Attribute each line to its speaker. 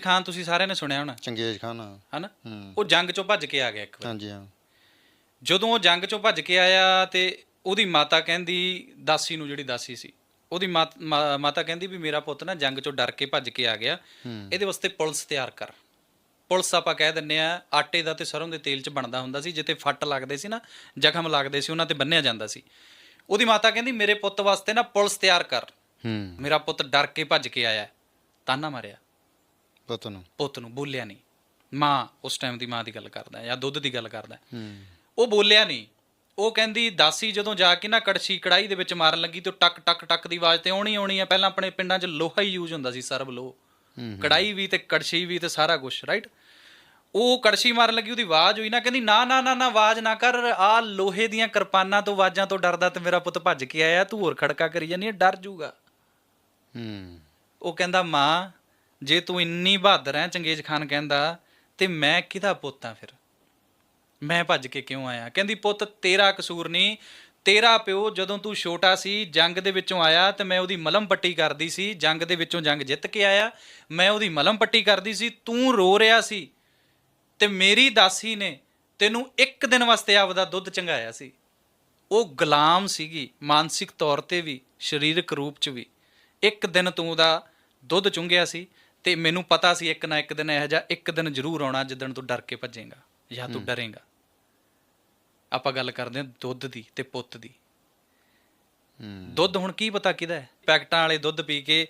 Speaker 1: ਖਾਨ ਤੁਸੀਂ ਸਾਰਿਆਂ ਨੇ ਸੁਣਿਆ ਹੋਣਾ।
Speaker 2: ਚੰਗੇਜ਼ ਖਾਨ
Speaker 1: ਹਨਾ?
Speaker 2: ਹੂੰ।
Speaker 1: ਉਹ ਜੰਗ ਚੋਂ ਭੱਜ ਕੇ ਆ ਗਿਆ ਇੱਕ ਵਾਰ।
Speaker 2: ਹਾਂਜੀ ਹਾਂ।
Speaker 1: ਜਦੋਂ ਉਹ ਜੰਗ ਚੋਂ ਭੱਜ ਕੇ ਆਇਆ ਤੇ ਉਹਦੀ ਮਾਤਾ ਕਹਿੰਦੀ ਦਾਸੀ ਨੂੰ ਜਿਹੜੀ ਦਾਸੀ ਸੀ ਉਹਦੀ ਮਾਤ- ਕਹਿੰਦੀ ਵੀ ਮੇਰਾ ਪੁੱਤ ਨਾ ਜੰਗ ਚੋਂ ਡਰ ਕੇ ਭੱਜ ਕੇ ਆ ਗਿਆ। ਇਹਦੇ ਵਾਸਤੇ ਪੁਲਿਸ ਤਿਆਰ ਕਰ। ਪੁਲਿਸ ਆਪਾਂ ਕਹਿ ਦਿੰਨੇ ਆ ਆਟੇ ਦਾ ਤੇ ਸਰੋਂ ਦੇ ਤੇਲ 'ਚ ਬਣਦਾ ਹੁੰਦਾ ਸੀ ਜਿੱਤੇ ਫੱਟ ਲੱਗਦੇ ਸੀ ਨਾ ਜ਼ਖਮ ਲੱਗਦੇ ਸੀ ਉਹਨਾਂ ਤੇ ਬੰਨਿਆ ਜਾਂਦਾ ਸੀ। ਉਹਦੀ ਮਾਤਾ ਕਹਿੰਦੀ ਮੇਰੇ ਪੁੱਤ ਵਾਸਤੇ ਨਾ ਪੁਲਿਸ ਤਿਆਰ ਕਰ।
Speaker 2: ਹੂੰ।
Speaker 1: ਮੇਰਾ ਪੁੱਤ ਡਰ ਕੇ ਭੱਜ ਕੇ ਆਇਆ ਤਾਨਾ ਮਾਰਿਆ।
Speaker 2: ਪੁੱਤ ਨੂੰ?
Speaker 1: ਪੁੱਤ ਨੂੰ ਬੋਲਿਆ ਨਹੀਂ। ਮਾਂ ਉਸ ਟਾਈਮ ਦੀ ਮਾਂ ਦੀ ਗੱਲ ਕਰਦਾ ਜਾਂ ਦੁੱਧ ਦੀ ਗੱਲ ਕਰਦਾ। ਉਹ ਬੋਲਿਆ ਨਹੀਂ। ਉਹ ਕਹਿੰਦੀ ਦਾਸੀ ਜਦੋਂ ਜਾ ਕੇ ਨਾ ਕੜਛੀ ਕੜਾਈ ਦੇ ਵਿੱਚ ਮਾਰਨ ਲੱਗੀ ਤੇ ਟਕ ਟਕ ਟਕ ਦੀ ਆਵਾਜ਼ ਤੇ ਆਉਣੀ ਆਉਣੀ ਆ। ਪਹਿਲਾਂ ਆਪਣੇ ਪਿੰਡਾਂ 'ਚ ਲੋਹਾ ਹੀ ਯੂਜ਼ ਹੁੰਦਾ ਸੀ ਸਰਬ ਲੋਹ।
Speaker 2: ਹੂੰ
Speaker 1: ਕੜਾਈ ਵੀ ਤੇ ਕੜਛੀ ਵੀ ਤੇ ਸਾਰਾ ਕੁਝ ਰਾਈਟ ਉਹ ਕੜਛੀ ਮਾਰਨ ਲੱਗੀ ਉਹਦੀ ਆਵਾਜ਼ ਹੋਈ ਨਾ ਕਹਿੰਦੀ ਨਾ ਨਾ ਨਾ ਨਾ ਆਵਾਜ਼ ਨਾ ਕਰ। ਆ ਲੋਹੇ ਦੀਆਂ ਕਿਰਪਾਨਾਂ ਤੋਂ ਆਵਾਜ਼ਾਂ ਤੋਂ ਡਰਦਾ ਤੇ ਮੇਰਾ ਪੁੱਤ ਭੱਜ ਕੇ ਆਇਆ। ਤੂੰ ਹੋਰ ਖੜਕਾ ਕਰੀ ਜਾਨੀ ਡਰ ਜੂਗਾ।
Speaker 2: ਹੂੰ।
Speaker 1: ਉਹ ਕਹਿੰਦਾ ਮਾਂ ਜੇ ਤੂੰ ਇੰਨੀ ਬਹਾਦਰ ਹੈ ਚੰਗੇਜ਼ ਖਾਨ ਕਹਿੰਦਾ, ਤੇ ਮੈਂ ਕਿਹਦਾ ਪੁੱਤ ਆ ਫਿਰ? ਮੈਂ ਭੱਜ ਕੇ ਕਿਉਂ ਆਇਆ? ਕਹਿੰਦੀ, ਪੁੱਤ, ਤੇਰਾ ਕਸੂਰ ਨਹੀਂ। ਤੇਰਾ ਪਿਓ ਜਦੋਂ ਤੂੰ ਛੋਟਾ ਸੀ, ਜੰਗ ਦੇ ਵਿੱਚੋਂ ਆਇਆ ਤੇ ਮੈਂ ਉਹਦੀ ਮਲਮ ਪੱਟੀ ਕਰਦੀ ਸੀ। ਜੰਗ ਦੇ ਵਿੱਚੋਂ ਜੰਗ ਜਿੱਤ ਕੇ ਆਇਆ। ਮੈਂ ਉਹਦੀ ਮਲਮ ਪੱਟੀ ਕਰਦੀ ਸੀ। ਤੂੰ ਰੋ ਰਿਹਾ ਸੀ ਤੇ ਮੇਰੀ ਦਾਸੀ ਨੇ ਤੈਨੂੰ ਇੱਕ ਦਿਨ ਵਾਸਤੇ ਆਪਦਾ ਦੁੱਧ ਚੰਗਾਇਆ ਸੀ। ਉਹ ਗੁਲਾਮ ਸੀਗੀ, ਮਾਨਸਿਕ ਤੌਰ ਤੇ ਵੀ, ਸਰੀਰਕ ਰੂਪ ਚ ਵੀ। ਇੱਕ ਦਿਨ ਤੂੰ ਉਹਦਾ ਦੁੱਧ ਚੁੰਗਿਆ ਸੀ। ਤੇ ਮੈਨੂੰ ਪਤਾ ਸੀ ਇੱਕ ਨਾ ਇੱਕ ਦਿਨ ਇਹੋ ਜਿਹਾ ਇੱਕ ਦਿਨ ਜ਼ਰੂਰ ਆਉਣਾ ਜਿੱਦਣ ਤੂੰ ਡਰ ਕੇ ਭੱਜੇਗਾ ਜਾਂ ਤੂੰ ਡਰੇਗਾ। ਆਪਾਂ ਗੱਲ ਕਰਦੇ ਹਾਂ ਦੁੱਧ ਦੀ ਤੇ ਪੁੱਤ ਦੀ।
Speaker 2: ਹੂੰ।
Speaker 1: ਦੁੱਧ ਹੁਣ ਕੀ ਪਤਾ ਕਿਹਦਾ ਹੈ? ਪੈਕਟਾਂ ਵਾਲੇ ਦੁੱਧ ਪੀ ਕੇ